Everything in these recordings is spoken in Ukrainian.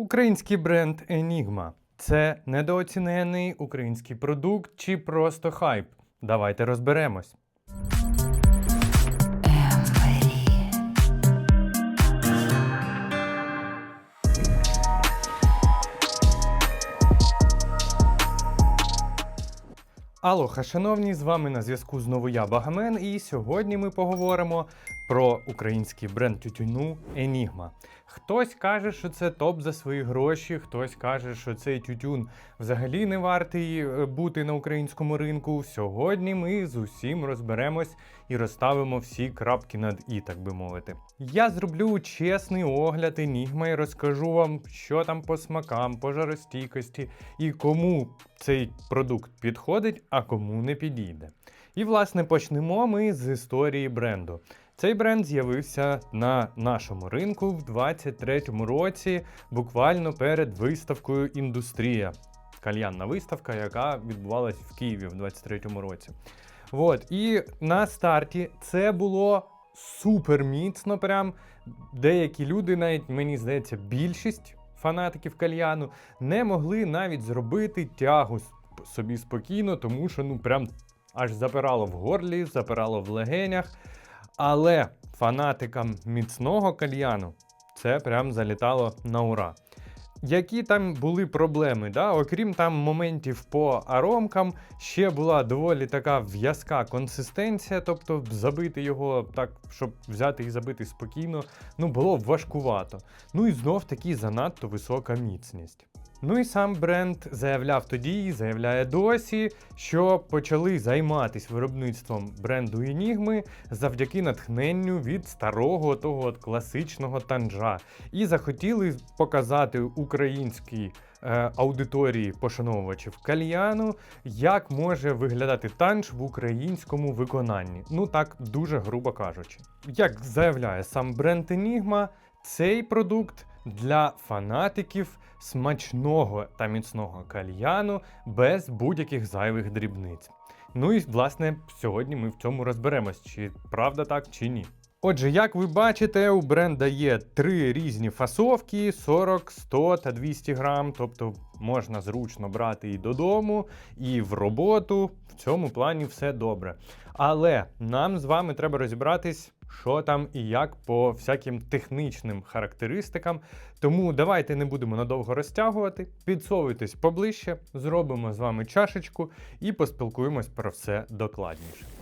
Український бренд Enigma. Це недооцінений український продукт чи просто хайп? Давайте розберемось. Алоха, шановні, з вами на зв'язку знову я Багамен, і сьогодні ми поговоримо про український бренд тютюну Enigma. Хтось каже, що це топ за свої гроші, хтось каже, що цей тютюн взагалі не вартий е, бути на українському ринку. Сьогодні ми з усім розберемось і розставимо всі крапки над і, так би мовити. Я зроблю чесний огляд Enigma і розкажу вам, що там по смакам, по жаростійкості і кому цей продукт підходить, а кому не підійде. І, власне, почнемо ми з історії бренду. Цей бренд з'явився на нашому ринку в 23-му році, буквально перед виставкою Індустрія. Кальянна виставка, яка відбувалась в Києві в 23-му році. От, і на старті це було супер міцно. Прям деякі люди, навіть мені здається, більшість фанатиків кальяну не могли навіть зробити тягу собі спокійно, тому що ну прям аж запирало в горлі, запирало в легенях. Але фанатикам міцного кальяну це прям залітало на ура. Які там були проблеми? Да? Окрім там моментів по аромкам, ще була доволі така в'язка консистенція, тобто забити його так, щоб взяти і забити спокійно, ну було важкувато. Ну і знов таки занадто висока міцність. Ну і сам бренд заявляв тоді, і заявляє досі, що почали займатися виробництвом бренду Enigma завдяки натхненню від старого того от класичного танжа. І захотіли показати українській е, аудиторії пошановувачів кальяну, як може виглядати танж в українському виконанні. Ну так дуже грубо кажучи. Як заявляє сам бренд Enigma, цей продукт для фанатиків смачного та міцного кальяну без будь-яких зайвих дрібниць. Ну і власне сьогодні ми в цьому розберемось, чи правда так, чи ні. Отже, як ви бачите, у бренда є три різні фасовки: 40, 100 та 200 грам. Тобто можна зручно брати і додому, і в роботу. В цьому плані все добре. Але нам з вами треба розібратись, що там і як по всяким технічним характеристикам. Тому давайте не будемо надовго розтягувати. Підсовуйтесь поближче, зробимо з вами чашечку і поспілкуємось про все докладніше.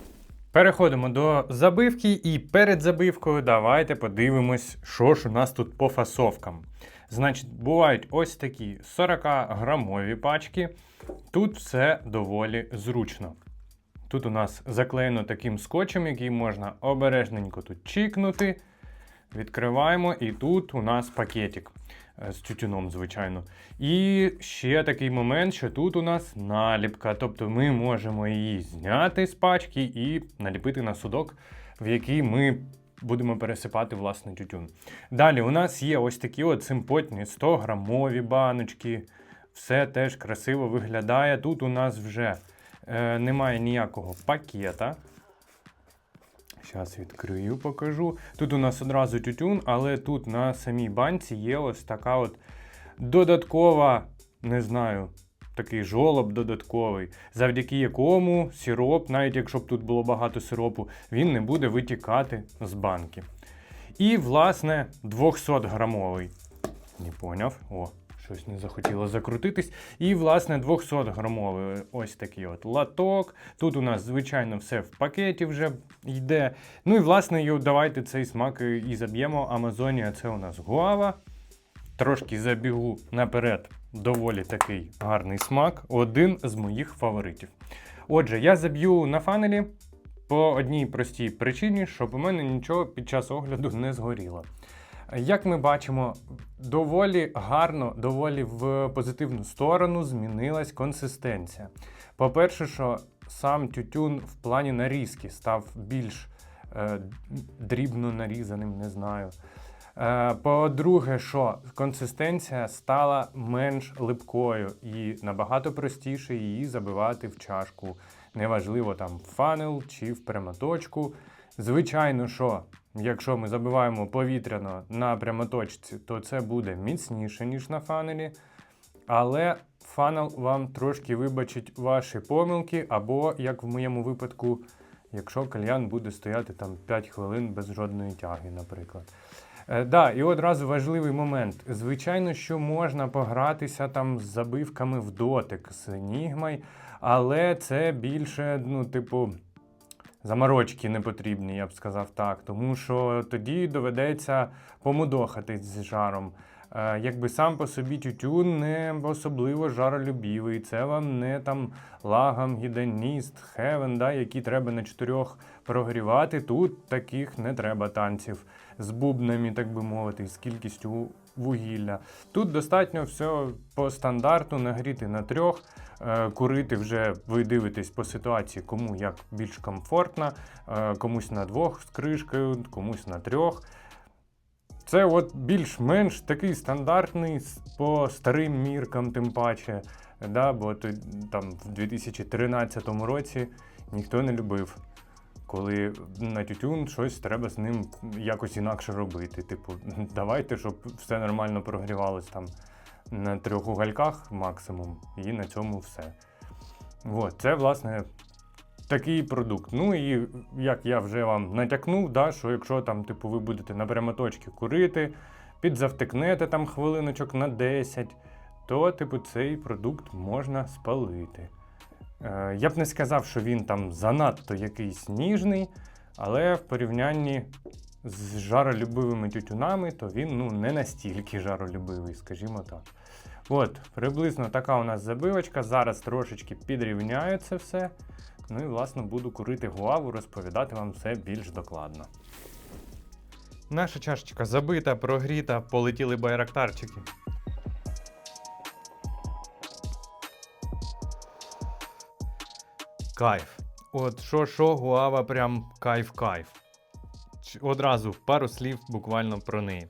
Переходимо до забивки, і перед забивкою давайте подивимось, що ж у нас тут по фасовкам. Значить, бувають ось такі 40-грамові пачки. Тут все доволі зручно. Тут у нас заклеєно таким скотчем, який можна обережненько тут чікнути. Відкриваємо, і тут у нас пакетик з тютюном, звичайно. І ще такий момент, що тут у нас наліпка. Тобто ми можемо її зняти з пачки і наліпити на судок, в який ми будемо пересипати власне тютюн. Далі у нас є ось такі от симпотні 100-грамові баночки. Все теж красиво виглядає. Тут у нас вже е, немає ніякого пакета. Зараз відкрию, покажу. Тут у нас одразу тютюн, але тут на самій банці є ось така от додаткова, не знаю, такий жолоб додатковий, завдяки якому сироп, навіть якщо б тут було багато сиропу, він не буде витікати з банки. І, власне, 200-грамовий. Не поняв. О, щось не захотіло закрутитись. І, власне, 200-грамовий ось такий от латок. Тут у нас, звичайно, все в пакеті вже йде. Ну і, власне, давайте цей смак і заб'ємо. Амазонія це у нас гуава. Трошки забігу наперед. Доволі такий гарний смак. Один з моїх фаворитів. Отже, я заб'ю на фанелі по одній простій причині, щоб у мене нічого під час огляду не згоріло. Як ми бачимо, доволі гарно, доволі в позитивну сторону змінилась консистенція. По-перше, що сам тютюн в плані нарізки став більш е, дрібно нарізаним, не знаю. Е, По-друге, що консистенція стала менш липкою і набагато простіше її забивати в чашку. Неважливо там в фанел чи в прямоточку. Звичайно, що якщо ми забиваємо повітряно на прямоточці, то це буде міцніше, ніж на фанелі. Але фанел вам трошки вибачить ваші помилки, або, як в моєму випадку, якщо кальян буде стояти там 5 хвилин без жодної тяги, наприклад. Е, да, і одразу важливий момент. Звичайно, що можна погратися там з забивками в дотик з Enigma, але це більше, ну, типу, заморочки не потрібні, я б сказав так. Тому що тоді доведеться помудохатись з жаром. Е, якби сам по собі тютюн не особливо жаролюбівий. Це вам не там лагам, гіденіст, хевен, да, які треба на чотирьох прогрівати. Тут таких не треба танців з бубнами, так би мовити, з кількістю вугілля. Тут достатньо все по стандарту нагріти на трьох. е, Курити вже ви дивитесь по ситуації, кому як більш комфортно, е, комусь на двох з кришкою, комусь на трьох. Це от більш-менш такий стандартний по старим міркам, тим паче. Да, бо там в 2013 році ніхто не любив, коли на тютюн щось треба з ним якось інакше робити. Типу, давайте, щоб все нормально прогрівалось там на трьох угальках максимум, і на цьому все. От, це, власне, такий продукт. Ну і як я вже вам натякнув, да, що якщо там, типу, ви будете на прямоточки курити, підзавтикнете там хвилиночок на 10, то, типу, цей продукт можна спалити. Е, я б не сказав, що він там занадто якийсь ніжний, але в порівнянні з жаролюбивими тютюнами, то він ну, не настільки жаролюбивий, скажімо так. От, приблизно така у нас забивочка. Зараз трошечки підрівняю це все. Ну і власне буду курити гуаву, розповідати вам все більш докладно. Наша чашечка забита, прогріта, полетіли байрактарчики. Кайф. От що що, гуава прям кайф-кайф. Одразу пару слів буквально про неї.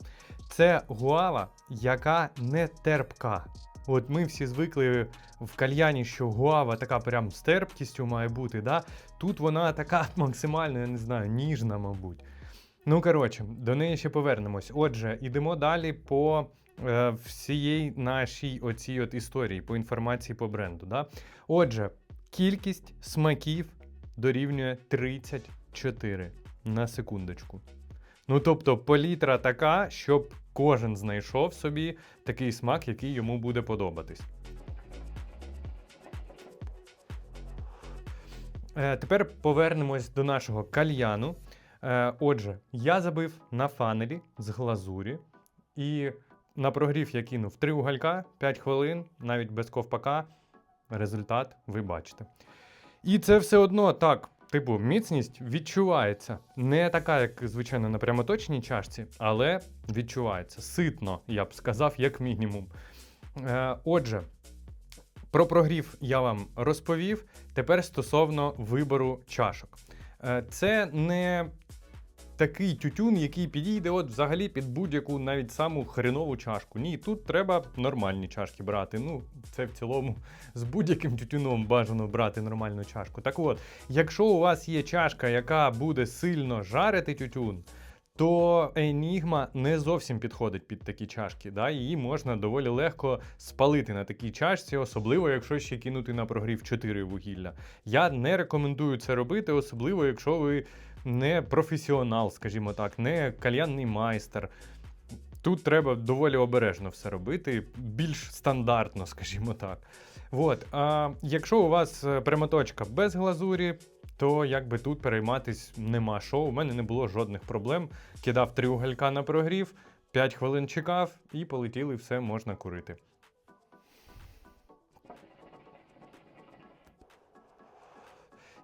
Це гуава, яка не терпка. От ми всі звикли в кальяні, що гуава така прям з терпкістю має бути. Да? Тут вона така максимально, я не знаю, ніжна, мабуть. Ну, коротше, до неї ще повернемось. Отже, ідемо далі по е, всієї нашій оцій от історії, по інформації по бренду. Да? Отже, кількість смаків дорівнює 34 на секундочку. Ну, тобто, палітра така, щоб кожен знайшов собі такий смак, який йому буде подобатись. Е, тепер повернемось до нашого кальяну. Е, отже, я забив на фанелі з глазурі і на прогрів я кинув 3 уголька, 5 хвилин, навіть без ковпака. Результат ви бачите. І це все одно так. Типу, міцність відчувається. Не така, як звичайно, на прямоточній чашці, але відчувається. Ситно, я б сказав, як мінімум. Е, отже, про прогрів я вам розповів. Тепер стосовно вибору чашок. Е, Це не такий тютюн, який підійде от взагалі під будь-яку навіть саму хренову чашку. Ні, тут треба нормальні чашки брати. Ну, це в цілому з будь-яким тютюном бажано брати нормальну чашку. Так от, якщо у вас є чашка, яка буде сильно жарити тютюн, то Enigma не зовсім підходить під такі чашки. Да? Її можна доволі легко спалити на такій чашці, особливо якщо ще кинути на прогрів 4 вугілля. Я не рекомендую це робити, особливо якщо ви не професіонал, скажімо так, не кальянний майстер. Тут треба доволі обережно все робити, більш стандартно, скажімо так. От, а якщо у вас е, прямоточка без глазурі, то якби тут перейматись нема що. У мене не було жодних проблем. Кидав три уголька на прогрів, 5 хвилин чекав і полетіли, все можна курити.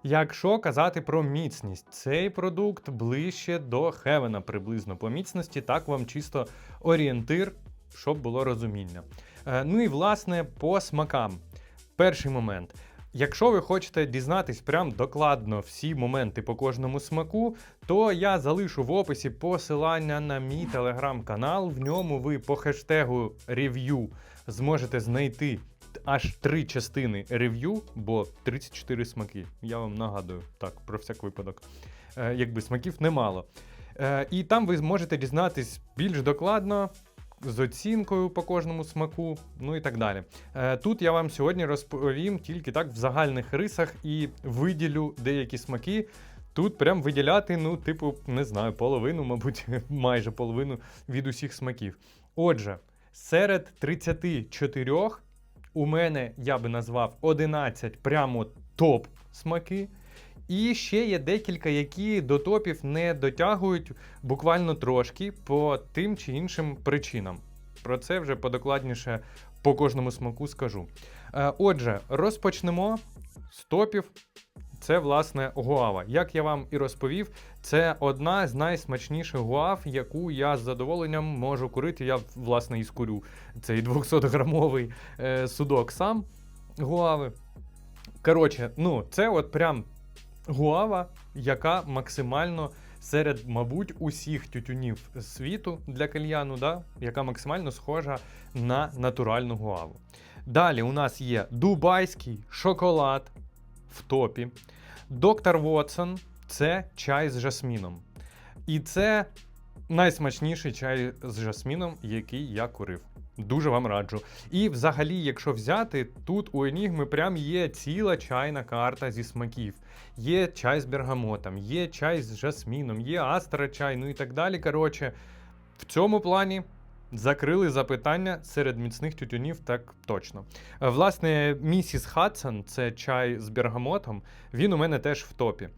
Якщо казати про міцність, цей продукт ближче до Хевена приблизно по міцності, так вам чисто орієнтир, щоб було розуміння. Е, ну і власне по смакам. Перший момент. Якщо ви хочете дізнатись прям докладно всі моменти по кожному смаку, то я залишу в описі посилання на мій телеграм-канал. В ньому ви по хештегу рев'ю зможете знайти аж три частини рев'ю, бо 34 смаки. Я вам нагадую, так, про всяк випадок. Е, якби смаків немало. Е, і там ви зможете дізнатись більш докладно. З оцінкою по кожному смаку, ну і так далі. Е, тут я вам сьогодні розповім тільки так в загальних рисах і виділю деякі смаки. Тут прям виділяти, ну, типу, не знаю, половину, мабуть, майже половину від усіх смаків. Отже, серед 34 у мене я би назвав 11 прямо топ смаки. І ще є декілька, які до топів не дотягують буквально трошки по тим чи іншим причинам. Про це вже подокладніше по кожному смаку скажу. Е, Отже, розпочнемо з топів. Це, власне, гуава. Як я вам і розповів, це одна з найсмачніших гуав, яку я з задоволенням можу курити. Я, власне, і скурю цей 200-грамовий е, судок сам гуави. Коротше, ну, це от прям гуава, яка максимально серед, мабуть, усіх тютюнів світу для кальяну, да, яка максимально схожа на натуральну гуаву. Далі у нас є дубайський шоколад в топі. Доктор Вотсон це чай з жасміном. І це найсмачніший чай з жасміном, який я курив. Дуже вам раджу. І взагалі, якщо взяти, тут у Енігми прям є ціла чайна карта зі смаків. Є чай з бергамотом, є чай з жасміном, є астра чай, ну і так далі. Коротше, в цьому плані закрили запитання серед міцних тютюнів, так точно. Е, Власне, місіс Хадсон, це чай з бергамотом, він у мене теж в топі.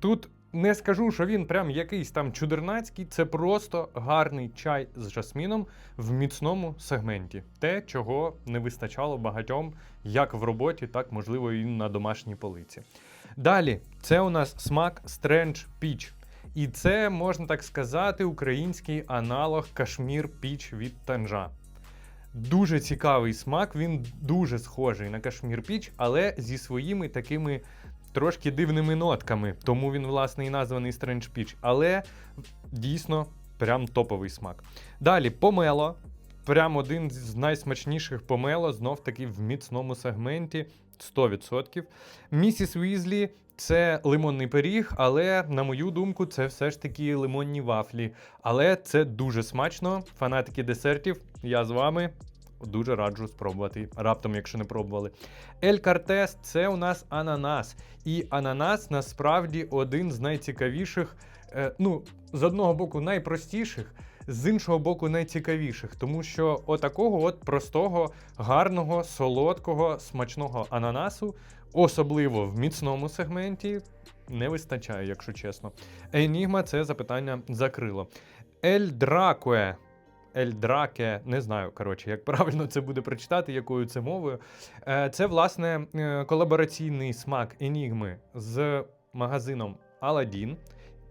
Тут не скажу, що він прям якийсь там чудернацький, це просто гарний чай з жасміном в міцному сегменті. Те, чого не вистачало багатьом як в роботі, так можливо і на домашній полиці. Далі, це у нас смак Strange Peach. І це, можна так сказати, український аналог Кашмір Піч від Танжа. Дуже цікавий смак, він дуже схожий на Кашмір Піч, але зі своїми такими трошки дивними нотками. Тому він, власне, і названий Strange Peach. Але дійсно прям топовий смак. Далі помело. Прям один з найсмачніших помело, знов таки в міцному сегменті 100%. Місіс Візлі це лимонний пиріг, але, на мою думку, це все ж таки лимонні вафлі. Але це дуже смачно. Фанатики десертів, я з вами. Дуже раджу спробувати. Раптом, якщо не пробували. Ель Картес це у нас ананас. І ананас насправді один з найцікавіших, е, ну, з одного боку, найпростіших, з іншого боку, найцікавіших. Тому що отакого от простого, гарного, солодкого, смачного ананасу, особливо в міцному сегменті, не вистачає, якщо чесно. Енігма це запитання закрило. Ель Дракуе. Ель Драке, не знаю, коротше, як правильно це буде прочитати, якою це мовою. Е, Це, власне, е, колабораційний смак Енігми з магазином Aladdin.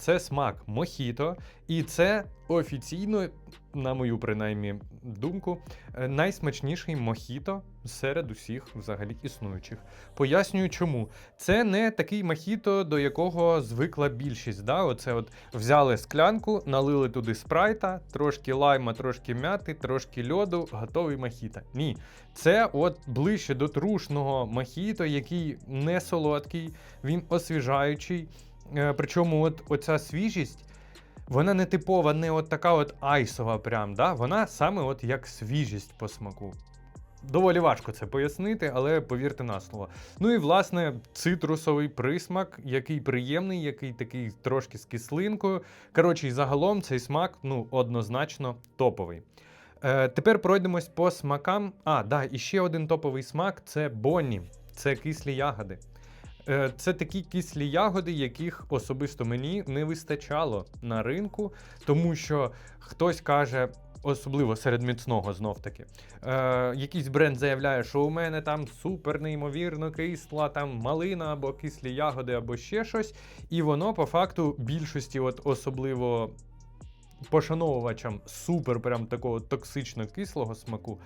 Це смак Мохіто, і це офіційно, на мою принаймні думку, е, найсмачніший мохіто серед усіх взагалі існуючих. Пояснюю, чому. Це не такий мохіто, до якого звикла більшість. Да? Оце от взяли склянку, налили туди спрайта, трошки лайма, трошки м'яти, трошки льоду, готовий мохіто. Ні. Це от ближче до трушного мохіто, який не солодкий, він освіжаючий. Е, Причому от оця свіжість, вона не типова, не от така от айсова, прям, да? вона саме от як свіжість по смаку. Доволі важко це пояснити, але повірте на слово. Ну і власне цитрусовий присмак, який приємний, який такий трошки з кислинкою. Коротше, і загалом цей смак ну, однозначно топовий. Е, тепер пройдемось по смакам. А, да, і ще один топовий смак це Бонні. Це кислі ягоди. Е, Це такі кислі ягоди, яких особисто мені не вистачало на ринку, тому що хтось каже. Особливо серед міцного знов таки. Е, якийсь бренд заявляє, що у мене там супер неймовірно кисла там малина або кислі ягоди, або ще щось. І воно по факту більшості, от особливо пошановувачам супер прям такого токсично кислого смаку,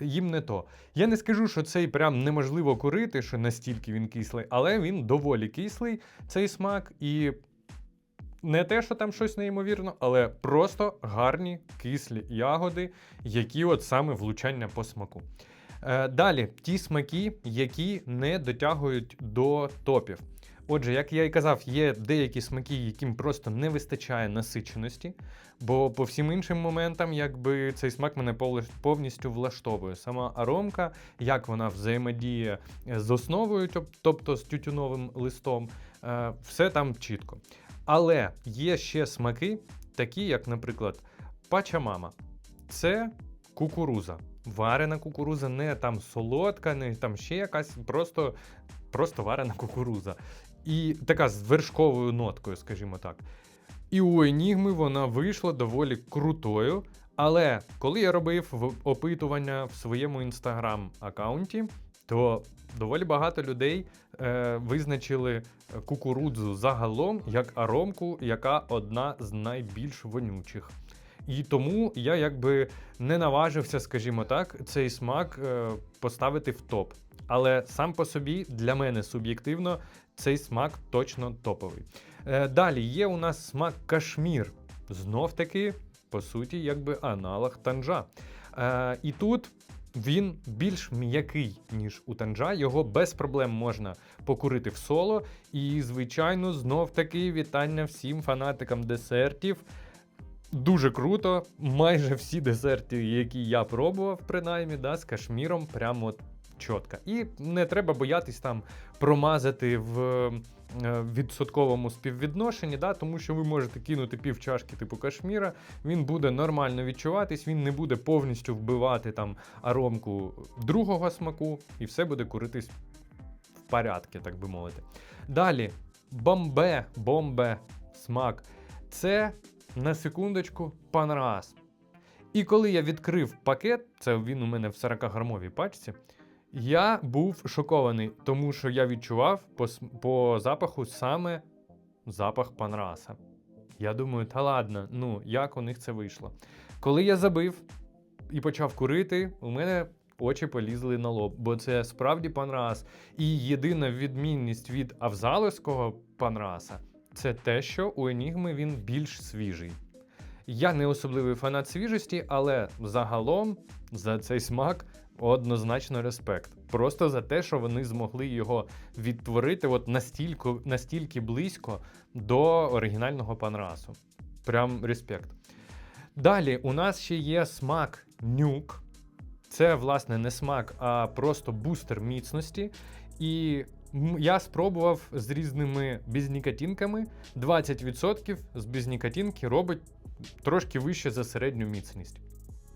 їм не то. Я не скажу, що цей прям неможливо курити, що настільки він кислий, але він доволі кислий, цей смак, і не те, що там щось неймовірно, але просто гарні кислі ягоди, які от саме влучання по смаку. Е, далі, ті смаки, які не дотягують до топів. Отже, як я і казав, є деякі смаки, яким просто не вистачає насиченості, бо по всім іншим моментам, якби цей смак мене повністю влаштовує. Сама аромка, як вона взаємодіє з основою, тобто з тютюновим листом, е, все там чітко. Але є ще смаки, такі, як, наприклад, пачамама. Це кукуруза. Варена кукуруза, не там солодка, не там ще якась, просто, просто варена кукуруза. І така з вершковою ноткою, скажімо так. І у Енігми вона вийшла доволі крутою. Але коли я робив опитування в своєму інстаграм-аккаунті, то доволі багато людей е, визначили кукурудзу загалом як аромку, яка одна з найбільш вонючих. І тому я якби не наважився, скажімо так, цей смак е, поставити в топ. Але сам по собі для мене суб'єктивно цей смак точно топовий. Е, далі є у нас смак кашмір. Знов таки, по суті, якби аналог танжа. Е, і тут він більш м'який, ніж у танжа. Його без проблем можна покурити в соло. І, звичайно, знов таки вітання всім фанатикам десертів. Дуже круто. Майже всі десерти, які я пробував, принаймні, да, з кашміром, прямо чітко. І не треба боятись там промазати в е, відсотковому співвідношенні, да, тому що ви можете кинути пів чашки типу кашміра, він буде нормально відчуватись, він не буде повністю вбивати там аромку другого смаку, і все буде куритись в порядку, так би мовити. Далі, бомбе, бомбе, смак. Це на секундочку панрас. І коли я відкрив пакет, це він у мене в 40-грамовій пачці, я був шокований, тому що я відчував по, по запаху саме запах панраса. Я думаю, та ладно, ну як у них це вийшло. Коли я забив і почав курити, у мене очі полізли на лоб, бо це справді панрас. І єдина відмінність від авзаловського панраса це те, що у Енігми він більш свіжий. Я не особливий фанат свіжості, але загалом за цей смак однозначно респект. Просто за те, що вони змогли його відтворити от настільки, настільки близько до оригінального панрасу. Прям респект. Далі у нас ще є смак нюк. Це, власне, не смак, а просто бустер міцності. І я спробував з різними безнікотинками. 20% з безнікотинки робить трошки вище за середню міцність.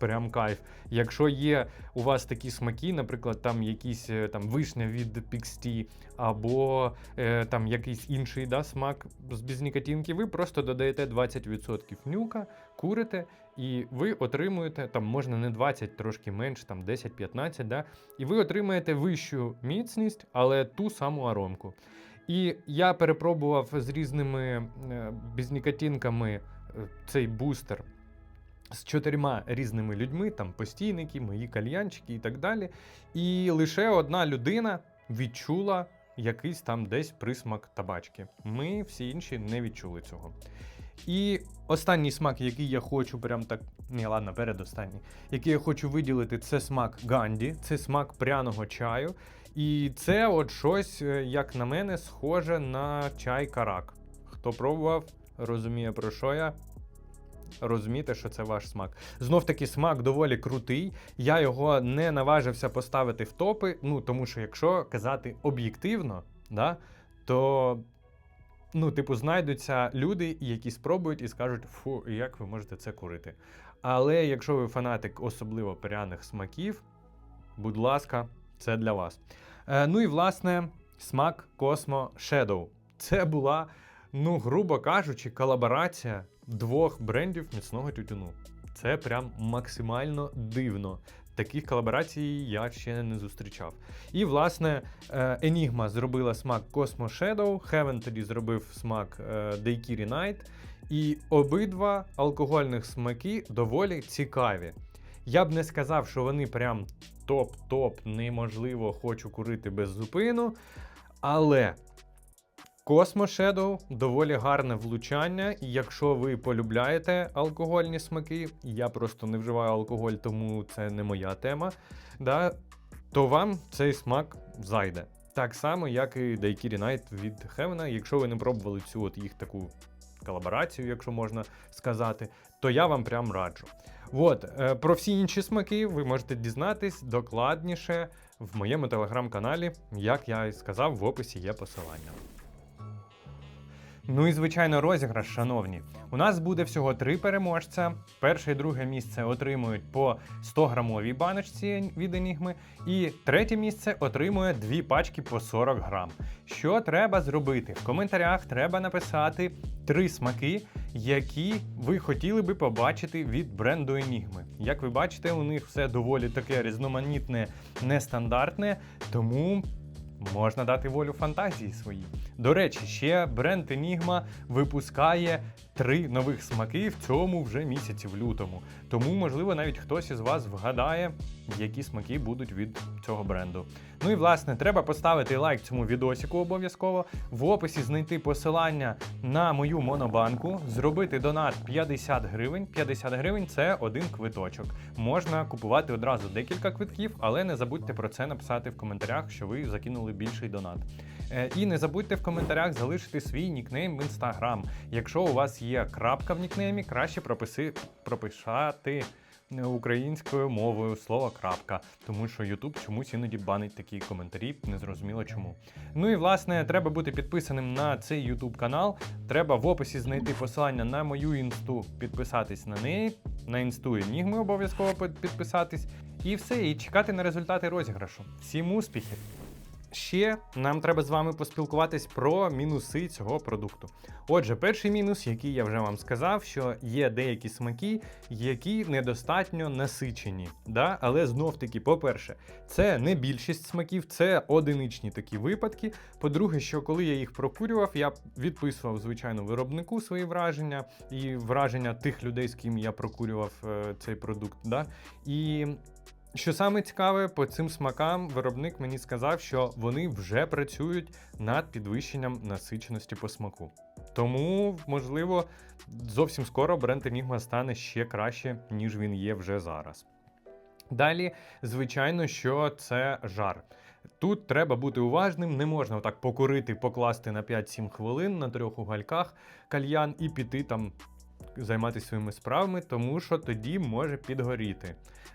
Прям кайф. Якщо є у вас такі смаки, наприклад, там якісь е, там вишня від PXT, або е, там якийсь інший да, смак з безнікотинки, ви просто додаєте 20% нюка, курите, і ви отримуєте, там можна не 20, трошки менше, там 10-15, да, і ви отримаєте вищу міцність, але ту саму аромку. І я перепробував з різними е, безнікотинками е, цей бустер з чотирма різними людьми, там постійники, мої кальянчики і так далі. І лише одна людина відчула якийсь там десь присмак табачки. Ми всі інші не відчули цього. І останній смак, який я хочу, прям так. Ні, ладно, передостанній, який я хочу виділити, це смак Ганді, це смак пряного чаю. І це от щось, е, як на мене, схоже на чай карак. Хто пробував, розуміє про що я. Розумієте, що це ваш смак. Знов таки смак доволі крутий. Я його не наважився поставити в топи. Ну тому що якщо казати об'єктивно, да, то ну, типу, знайдуться люди, які спробують і скажуть, фу, як ви можете це курити. Але якщо ви фанатик особливо пряних смаків, будь ласка, це для вас. Е, ну і власне, смак Cosmo Shadow. Це була, ну, грубо кажучи, колаборація двох брендів міцного тютюну. Це прям максимально дивно. Таких колаборацій я ще не зустрічав. І, власне, е, Enigma зробила смак Cosmo Shadow, Heaven тоді зробив смак е, Daiquiri Night. І обидва алкогольних смаки доволі цікаві. Я б не сказав, що вони прям топ-топ, неможливо хочу курити без зупину. Але Cosmo Shadow доволі гарне влучання. Якщо ви полюбляєте алкогольні смаки, я просто не вживаю алкоголь, тому це не моя тема. Да, то вам цей смак зайде. Так само, як і Daiquiri Night від Heaven. Якщо ви не пробували цю от їх таку колаборацію, якщо можна сказати, то я вам прям раджу. От, е, про всі інші смаки ви можете дізнатись докладніше в моєму телеграм-каналі. Як я і сказав, в описі є посилання. Ну і звичайно, розіграш, шановні. У нас буде всього три переможця. Перше і друге місце отримують по 100 грамовій баночці від Енігми, і третє місце отримує дві пачки по 40 грам. Що треба зробити? В коментарях треба написати три смаки, які ви хотіли би побачити від бренду Енігми. Як ви бачите, у них все доволі таке різноманітне, нестандартне, тому можна дати волю фантазії своїй. До речі, ще бренд Enigma випускає три нових смаки в цьому вже місяці, в лютому. Тому, можливо, навіть хтось із вас вгадає, які смаки будуть від цього бренду. Ну і власне, треба поставити лайк цьому відосіку обов'язково. В описі знайти посилання на мою монобанку, зробити донат 50 гривень. 50 гривень це один квиточок. Можна купувати одразу декілька квитків, але не забудьте про це написати в коментарях, що ви закинули більший донат. Е, І не забудьте в коментарях залишити свій нікнейм в інстаграм. Якщо у вас є крапка в нікнеймі, краще прописи, пропишати українською мовою слово крапка, тому що YouTube чомусь іноді банить такі коментарі, незрозуміло чому. Ну і власне треба бути підписаним на цей YouTube канал. Треба в описі знайти посилання на мою інсту, підписатись на неї, на інсту Енігми обов'язково підписатись. І все, і чекати на результати розіграшу. Всім успіхів! Ще нам треба з вами поспілкуватись про мінуси цього продукту. Отже, перший мінус, який я вже вам сказав, що є деякі смаки, які недостатньо насичені. Да? Але знов таки, по-перше, це не більшість смаків, це одиничні такі випадки. По-друге, що коли я їх прокурював, я відписував, звичайно, виробнику свої враження і враження тих людей, з ким я прокурював е, цей продукт. Да? І що саме цікаве, по цим смакам виробник мені сказав, що вони вже працюють над підвищенням насиченості по смаку. Тому, можливо, зовсім скоро бренд Enigma стане ще краще, ніж він є вже зараз. Далі, звичайно, що це жар. Тут треба бути уважним, не можна отак покурити, покласти на 5-7 хвилин на трьох угальках кальян і піти там займатися своїми справами, тому що тоді може підгоріти.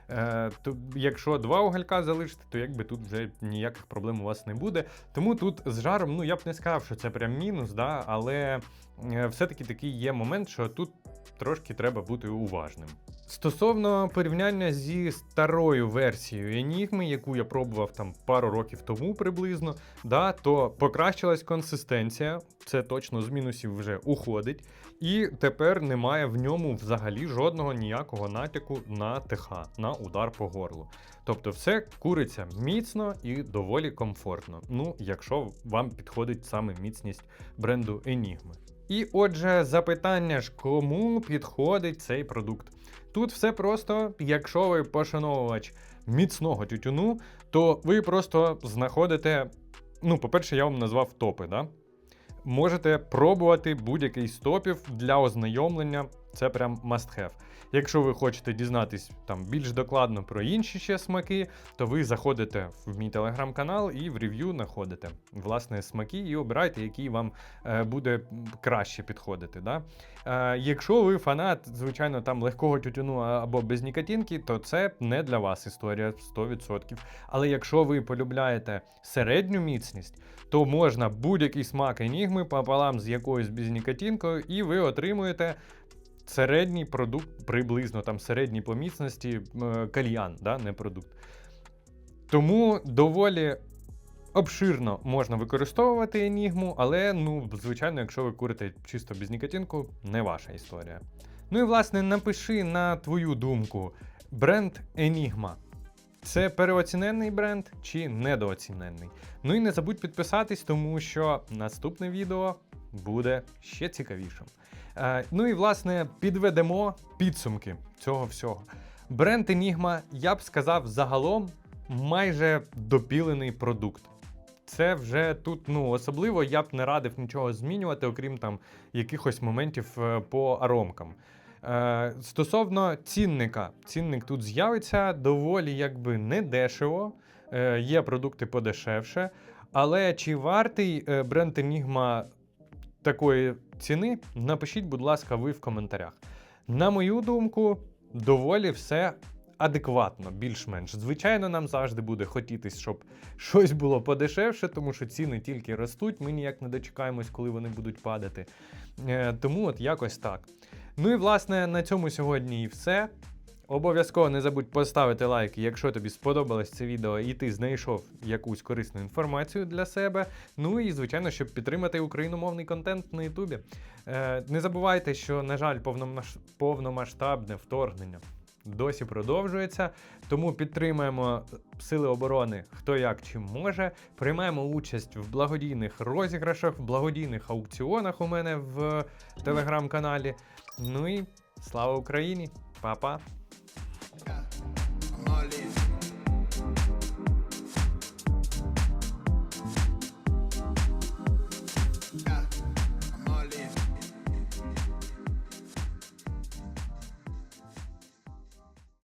Е, то, якщо два уголька залишити, то якби тут вже ніяких проблем у вас не буде. Тому тут з жаром, ну я б не сказав, що це прям мінус, да, але е, все-таки такий є момент, що тут трошки треба бути уважним. Стосовно порівняння зі старою версією Enigma, яку я пробував там пару років тому приблизно, да, то покращилась консистенція, це точно з мінусів вже уходить. І тепер немає в ньому взагалі жодного ніякого натяку на ТХ, на удар по горлу. Тобто все куриться міцно і доволі комфортно. Ну, якщо вам підходить саме міцність бренду Enigma. І отже, запитання ж, кому підходить цей продукт? Тут все просто, якщо ви пошановувач міцного тютюну, то ви просто знаходите. Ну, по-перше, я вам назвав топи, да? Можете пробувати будь-який з топів для ознайомлення. Це прям must have. Якщо ви хочете дізнатись там більш докладно про інші ще смаки, то ви заходите в мій телеграм-канал і в рев'ю знаходите власне смаки і обирайте, який вам е, буде краще підходити. Да? Е, якщо ви фанат, звичайно, там легкого тютюну або без нікотинки, то це не для вас історія 100%. Але якщо ви полюбляєте середню міцність, то можна будь-який смак енігми пополам з якоюсь безнікотинкою, і ви отримуєте середній продукт, приблизно там середній по міцності е, кальян, да, не продукт. Тому доволі обширно можна використовувати енігму, але, ну, звичайно, якщо ви курите чисто без нікотинку, не ваша історія. Ну і власне напиши на твою думку, бренд Enigma це переоцінений бренд чи недооцінений? Ну і не забудь підписатись, тому що наступне відео буде ще цікавішим. Е, ну і власне підведемо підсумки цього всього. Бренд Enigma, я б сказав, загалом майже допілений продукт. Це вже тут, ну особливо я б не радив нічого змінювати, окрім там якихось моментів е, по аромкам. Е, стосовно цінника, цінник тут з'явиться доволі якби недешево. Е, є продукти подешевше. Але чи вартий бренд Enigma такої ціни? Напишіть, будь ласка, ви в коментарях. На мою думку, доволі все адекватно, більш-менш. Звичайно, нам завжди буде хотітись, щоб щось було подешевше, тому що ціни тільки ростуть. Ми ніяк не дочекаємось, коли вони будуть падати. Е, тому от якось так. Ну і власне на цьому сьогодні і все. Обов'язково не забудь поставити лайк, якщо тобі сподобалось це відео і ти знайшов якусь корисну інформацію для себе. Ну і звичайно, щоб підтримати україномовний контент на Ютубі. Е, не забувайте, що, на жаль, повномаш... повномасштабне вторгнення досі продовжується. Тому підтримуємо Сили оборони хто як чим може. Приймаємо участь в благодійних розіграшах, в благодійних аукціонах у мене в телеграм-каналі. Ну і слава Україні! Па-па! Molly.